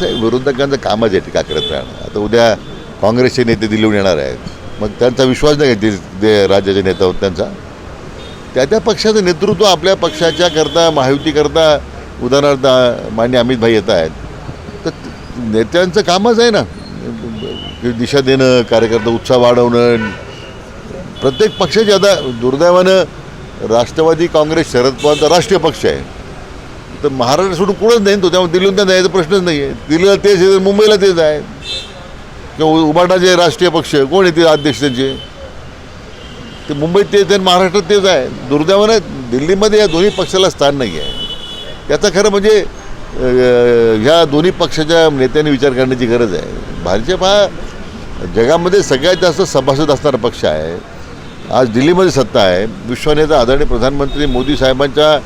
कसं आहे विरोधकांचं कामच आहे टीका करत राहणं. आता उद्या काँग्रेसचे नेते दिल्लीहून येणार आहेत. मग त्यांचा विश्वास नाही ते- राज्याचे नेता होत त्यांचा. त्या त्या पक्षाचं नेतृत्व आपल्या पक्षाच्या करता महायुतीकरता उदाहरणार्थ मान्य अमित भाई येत आहेत. तर नेत्यांचं कामच आहे ना. दिशा देणं कार्यकर्ता उत्साह वाढवणं. प्रत्येक पक्षाची आता दुर्दैवानं राष्ट्रवादी काँग्रेस शरद पवारचा राष्ट्रीय पक्ष आहे. तर महाराष्ट्र सोडून कुठंच नाही तो त्यामुळे दिल्लीहून त्यांना जायचा प्रश्नच नाही आहे दिल्लीला तेच आहे मुंबईला तेच आहे. किंवा उबाटाचे राष्ट्रीय पक्ष कोण येते अध्यक्ष त्यांचे? ते मुंबईत तेच आहे आणि महाराष्ट्रात तेच आहे. दुर्दैवाने दिल्लीमध्ये या दोन्ही पक्षाला स्थान नाही आहे त्याचं खरं म्हणजे ह्या दोन्ही पक्षाच्या नेत्यांनी विचार करण्याची गरज आहे. भाजप हा जगामध्ये सगळ्यात जास्त सभासद असणारा पक्ष आहे. आज दिल्लीमध्ये सत्ता आहे. विश्वनेता आदरणीय प्रधानमंत्री मोदी साहेबांच्या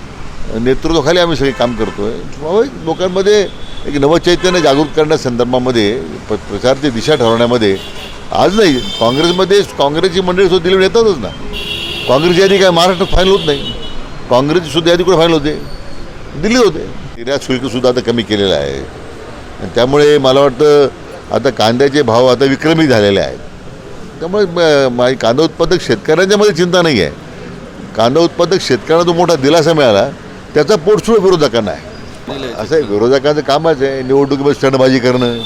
नेतृत्वाखाली आम्ही सगळे काम करतो आहे लोकांमध्ये एक नवचैतन्य जागृत करण्यासंदर्भामध्ये प प्रचारची दिशा ठरवण्यामध्ये आज नाही काँग्रेसमध्ये काँग्रेसची मंडळी सुद्धा दिल्लीहून येतातच ना. काँग्रेसची यादी काय महाराष्ट्रात फायनल होत नाही. काँग्रेसची सुद्धा यादी कुठे फायनल होते? दिल्ली होते. निर्यात शुल्कसुद्धा आता कमी केलेलं आहे. आणि त्यामुळे मला वाटतं आता कांद्याचे भाव आता विक्रमी झालेले आहेत. त्यामुळे मा- कांदा उत्पादक शेतकऱ्यांच्यामध्ये चिंता नाही आहे कांदा उत्पादक शेतकऱ्यांना तो मोठा दिलासा मिळाला. त्याचा पोटसुळ विरोधकांना आहे. असं आहे विरोधकांचं कामच आहे निवडणुकीमध्ये स्टंटबाजी करणं.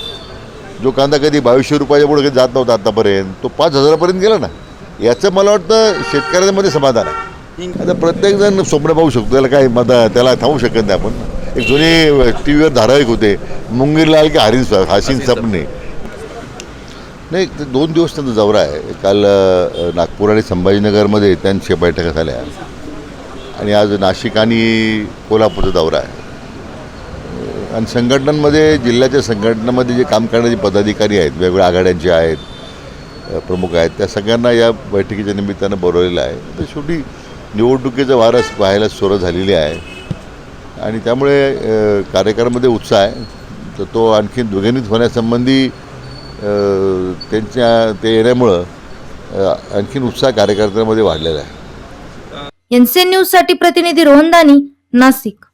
जो कांदा कधी बावीसशे रुपयाच्या पुढे जात नव्हता आतापर्यंत तो पाच हजारापर्यंत गेला ना. याचं मला वाटतं शेतकऱ्यांमध्ये समाधान आहे. आता प्रत्येकजण स्वप्न पाहू शकतो त्याला काय मत त्याला थांबू शकत नाही आपण. एक जुने टी व्हीवर धारावाहिक होते मुंगीर लाल की हरिन हसीन सपने. नाही ते दोन दिवस त्यांचा दौरा आहे. काल नागपूर आणि संभाजीनगरमध्ये त्यांच्या बैठका झाल्या. आणि आज नाशिक आणि कोल्हापूरचा दौरा आहे. आणि संघटनांमध्ये जिल्ह्याच्या संघटनामध्ये जे काम करणारे पदाधिकारी आहेत वेगवेगळ्या आघाड्यांचे आहेत प्रमुख आहेत त्या सगळ्यांना या बैठकीच्या निमित्तानं बोलवलेलं आहे. तर शेवटी निवडणुकीचं वारस पाहायला सुरुवात झालेली आहे. आणि त्यामुळे अ, कार्यक्रमामध्ये उत्साह आहे. तर तो आणखी द्विगुणित होण्यासंबंधी त्यांच्या ते येण्यामुळं आणखीन उत्साह कार्यकर्त्यांमध्ये वाढलेला आहे. एनसीएन न्यूज साठी प्रतिनिधी रोहन दानी नाशिक